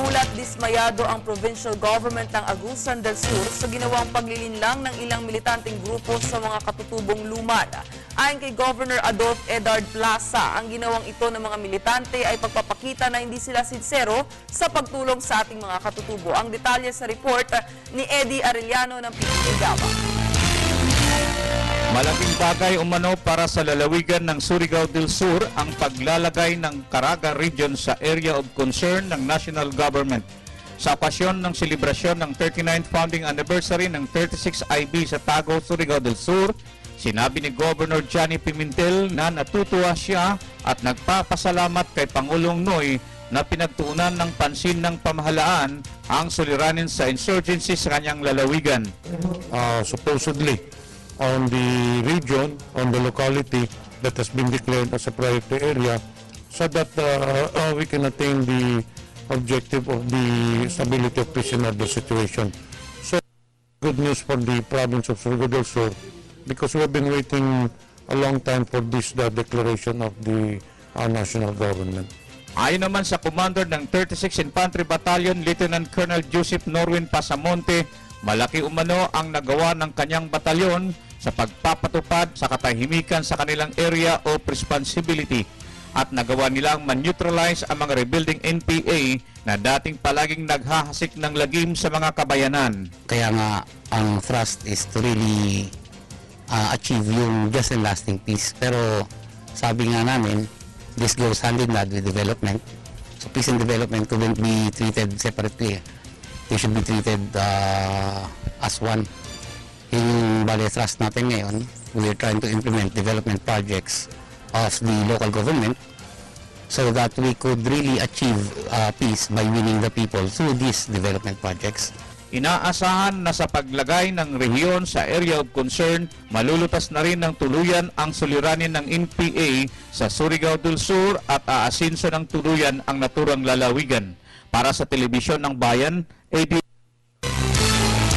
Naulat dismayado ang provincial government ng Agusan del Sur sa ginawang paglilinlang ng ilang militanteng grupo sa mga katutubong lumad. Ayon kay Governor Adolf Edard Plaza, ang ginawang ito ng mga militante ay pagpapakita na hindi sila sincero sa pagtulong sa ating mga katutubo. Ang detalye sa report ni Eddie Arellano ng PPD Davao. Malaking bagay umano para sa lalawigan ng Surigao del Sur ang paglalagay ng Caraga Region sa Area of Concern ng National Government. Sa okasyon ng selebrasyon ng 39th founding anniversary ng 36 IB sa Tago, Surigao del Sur, sinabi ni Governor Johnny Pimentel na natutuwa siya at nagpapasalamat kay Pangulong Noy na pinagtuunan ng pansin ng pamahalaan ang suliranin sa insurgency sa kanyang lalawigan. uh, supposedly on the region, on the locality that has been declared as a priority area so that uh, uh, we can attain the objective of the stability of peace and order situation. So, good news for the province of Surigao del because we have been waiting a long time for this the declaration of the uh, national government. Ayon naman sa commander ng 36 Infantry Battalion, Lieutenant Colonel Joseph Norwin Pasamonte, malaki umano ang nagawa ng kanyang batalyon sa pagpapatupad sa katahimikan sa kanilang area of responsibility at nagawa nilang man-neutralize ang mga rebuilding NPA na dating palaging naghahasik ng lagim sa mga kabayanan. Kaya nga, ang thrust is to really uh, achieve yung just and lasting peace. Pero sabi nga namin, this goes hand in hand with development. So peace and development couldn't be treated separately. They should be treated uh, as one. Bali thrust natin ngayon. We are trying to implement development projects of the local government so that we could really achieve uh, peace by winning the people through these development projects. Inaasahan na sa paglagay ng rehiyon sa area of concern, malulutas na rin ng tuluyan ang suliranin ng NPA sa Surigao del Sur at aasinso ng tuluyan ang naturang lalawigan. Para sa telebisyon ng bayan, AD